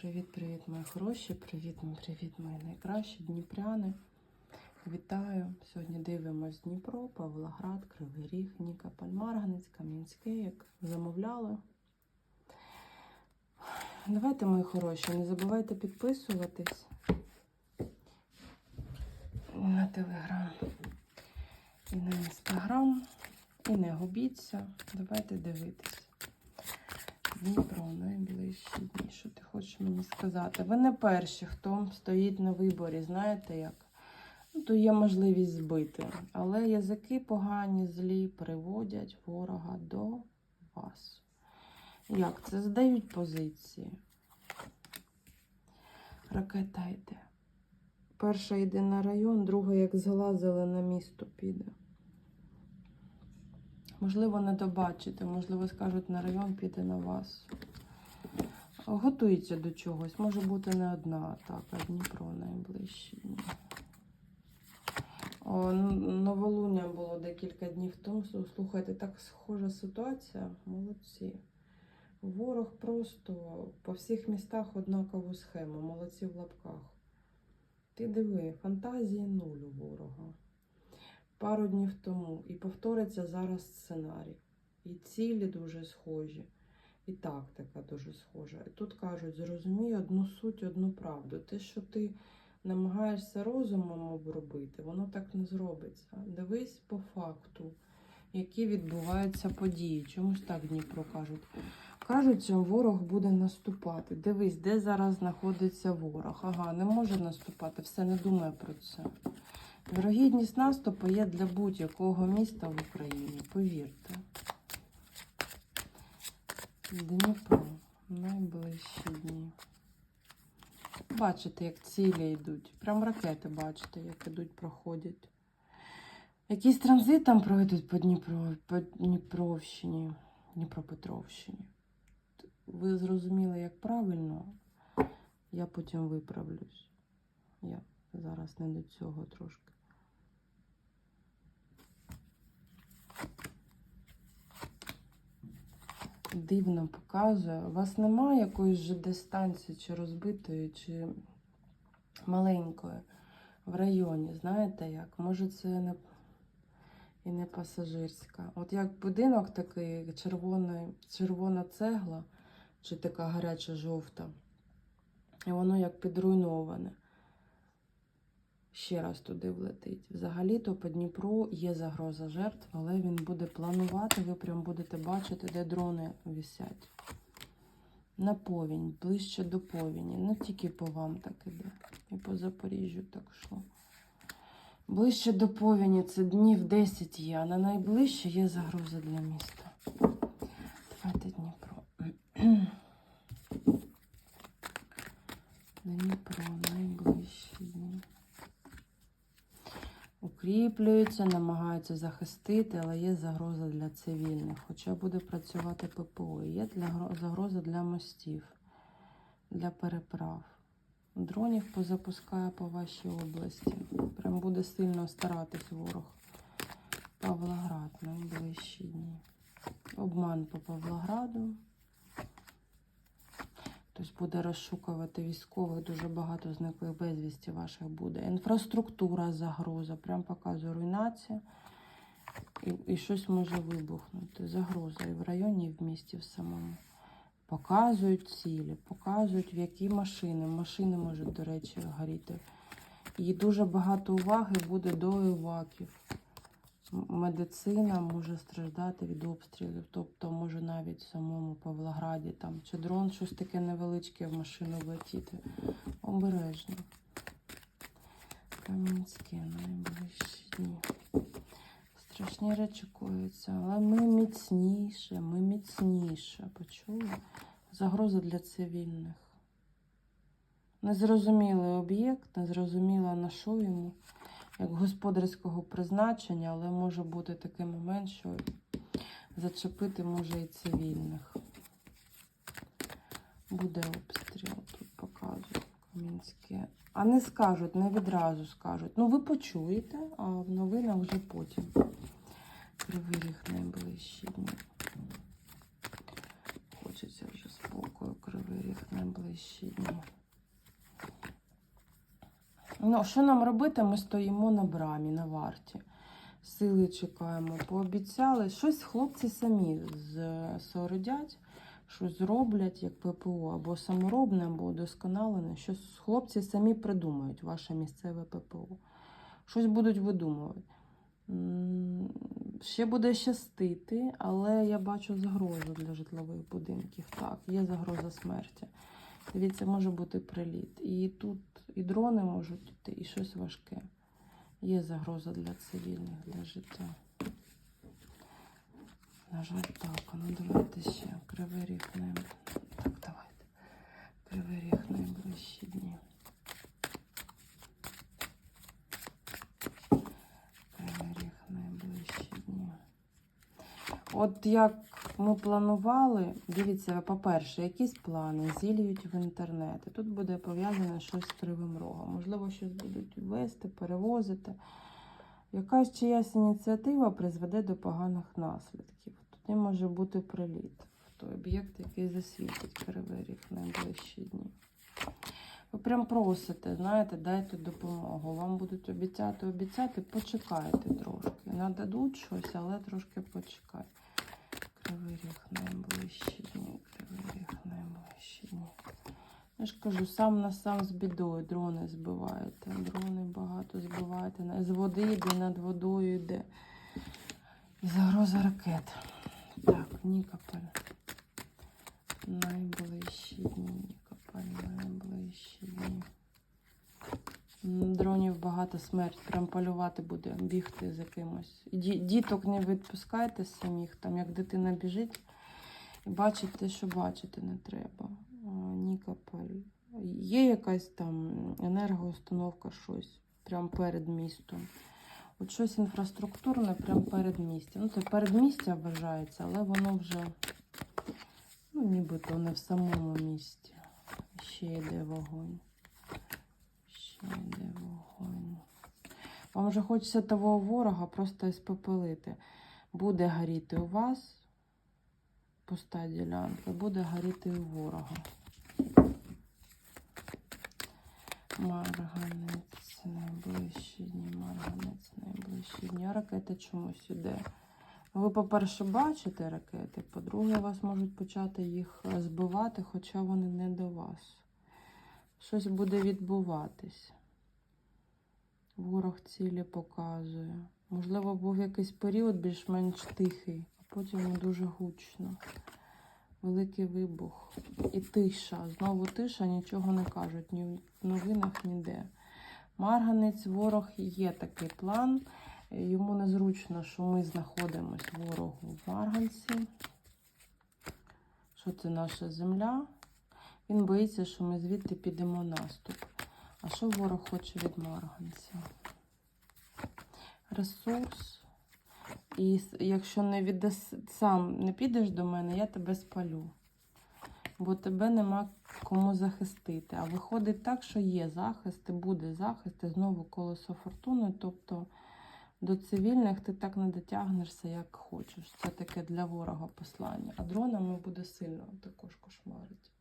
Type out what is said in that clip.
Привіт-привіт, мої хороші, привіт, привіт, мої найкращі дніпряни. Вітаю! Сьогодні дивимось Дніпро, Павлоград, Кривий Ріг, Нікополь, Марганець, Кам'янське, як замовляли. Давайте, мої хороші, не забувайте підписуватись на телеграм і на інстаграм. І не губіться. Давайте дивитись. Дніпро найближчі дні. Що ти хочеш мені сказати? Ви не перші, хто стоїть на виборі, знаєте як? Ну, то є можливість збити. Але язики погані, злі приводять ворога до вас. Як це? Здають позиції. Ракета йде. Перша йде на район, друга, як зглазила, на місто піде. Можливо, не добачите, можливо, скажуть на район піде на вас. Готується до чогось. Може бути не одна атака, Дніпро найближчі. Новолуння було декілька днів тому. Слухайте, так схожа ситуація. Молодці. Ворог просто по всіх містах однакову схему. Молодці в лапках. Ти диви, фантазії нуль у ворога пару днів тому. І повториться зараз сценарій. І цілі дуже схожі, і тактика дуже схожа. І тут кажуть, зрозумій одну суть, одну правду. Те, що ти намагаєшся розумом обробити, воно так не зробиться. Дивись по факту, які відбуваються події. Чомусь так Дніпро кажуть. Кажуть, що ворог буде наступати. Дивись, де зараз знаходиться ворог. Ага, не може наступати, все не думає про це. Вірогідність наступу є для будь-якого міста в Україні, повірте. Дніпро, найближчі дні. Бачите, як цілі йдуть. Прям ракети бачите, як ідуть, проходять. Якийсь транзит там пройдуть по Дніпро, по Дніпровщині, Дніпропетровщині. Ви зрозуміли, як правильно, я потім виправлюсь. Я зараз не до цього трошки. Дивно показує. У вас немає якоїсь же дистанції, чи розбитої, чи маленької в районі. Знаєте як? Може, це не і не пасажирська. От як будинок такий, червоний, червона цегла, чи така гаряча жовта, і воно як підруйноване ще раз туди влетить. Взагалі-то по Дніпру є загроза жертв, але він буде планувати, ви прям будете бачити, де дрони висять. На повінь, ближче до повіні. Не тільки по вам так іде. І по Запоріжжю так йшло. Ближче до повіні це днів 10 є, а на найближче є загроза для міста. Давайте Дніпро. Дніпро, найближчі дні укріплюються, намагаються захистити, але є загроза для цивільних. Хоча буде працювати ППО. Є для, загроза для мостів, для переправ. Дронів позапускає по вашій області. Прям буде сильно старатись ворог. Павлоград найближчі дні. Обман по Павлограду. Хтось буде розшукувати військових, дуже багато зниклих безвісті ваших буде. Інфраструктура загроза, прям показує руйнація. І, і щось може вибухнути. Загроза і в районі, і в місті в самому. Показують цілі, показують, в які машини. Машини можуть, до речі, горіти. І дуже багато уваги буде до еваків. Медицина може страждати від обстрілів, тобто може навіть в самому Павлограді там чи дрон щось таке невеличке в машину влетіти. Обережно. Кам'янське найближчі дні. Страшні речі коються, але ми міцніше, ми міцніше. Почули? Загроза для цивільних. Незрозумілий об'єкт, незрозуміло на що йому як господарського призначення, але може бути такий момент, що зачепити може і цивільних. Буде обстріл, тут показують Кам'янське. А не скажуть, не відразу скажуть. Ну, ви почуєте, а в новинах вже потім. Кривий ріг найближчі дні. Хочеться вже спокою. кривий ріг найближчі дні. Ну, що нам робити? Ми стоїмо на брамі, на варті. Сили чекаємо, пообіцяли. Щось хлопці самі з- соорудять, щось зроблять, як ППО, або саморобне, або удосконалене. Щось хлопці самі придумають, ваше місцеве ППО. Щось будуть видумувати. Ще буде щастити, але я бачу загрозу для житлових будинків. Так, є загроза смерті. Дивіться, може бути приліт. І тут і дрони можуть йти, і щось важке. Є загроза для цивільних, для життя. На жаль, так. Ну давайте ще. Кривий ріг найб... Так, давайте. Кривий ріг найближчі дні. Кривий ріг найближчі дні. От як ми планували, дивіться, по-перше, якісь плани зілюють в інтернет. Тут буде пов'язане щось з кривим рогом. Можливо, щось будуть вести, перевозити. Якась чиясь ініціатива призведе до поганих наслідків. Тоді може бути приліт в той об'єкт, який засвітить кривий ріг найближчі дні. Ви прям просите, знаєте, дайте допомогу. Вам будуть обіцяти, обіцяти, почекайте трошки. Нададуть щось, але трошки почекайте. Кривий ріг найближчі дні, кривий найближчі дні. Я ж кажу, сам на сам з бідою дрони збиваєте. Дрони багато збиваєте. З води йде, над водою йде. І загроза ракет. Так, Нікополь. Найближчі дні, Нікополь, найближчі дні. Дронів багато смерть, прям полювати буде, бігти за кимось. Ді- Діток не відпускайте самих, там як дитина біжить бачить те, що бачити не треба. Нікополь. Є якась там енергоустановка, щось прямо перед містом. От щось інфраструктурне прямо перед містом. Ну, це передмістя вважається, але воно вже ну, нібито не в самому місті. Ще йде вогонь. Ще вогонь. Вам вже хочеться того ворога просто іспепелити. Буде горіти у вас пуста ділянка, буде горіти у ворога. Марганець найближчі дні, марганець найближчі дні. А ракета чомусь іде. Ви, по-перше, бачите ракети, по-друге, вас можуть почати їх збивати, хоча вони не до вас. Щось буде відбуватись. Ворог цілі показує. Можливо, був якийсь період більш-менш тихий, а потім дуже гучно. Великий вибух і тиша. Знову тиша, нічого не кажуть, ні в новинах, ніде. Марганець, ворог є такий план. Йому незручно, що ми знаходимося ворогу в Марганці. Що це наша земля? Він боїться, що ми звідти підемо наступ. А що ворог хоче від Марганця? Ресурс. І якщо не віддас... сам не підеш до мене, я тебе спалю. Бо тебе нема кому захистити. А виходить так, що є захист, і буде захист, і знову колесо фортуни. Тобто до цивільних ти так не дотягнешся, як хочеш. Це таке для ворога послання. А дронами буде сильно також кошмарить.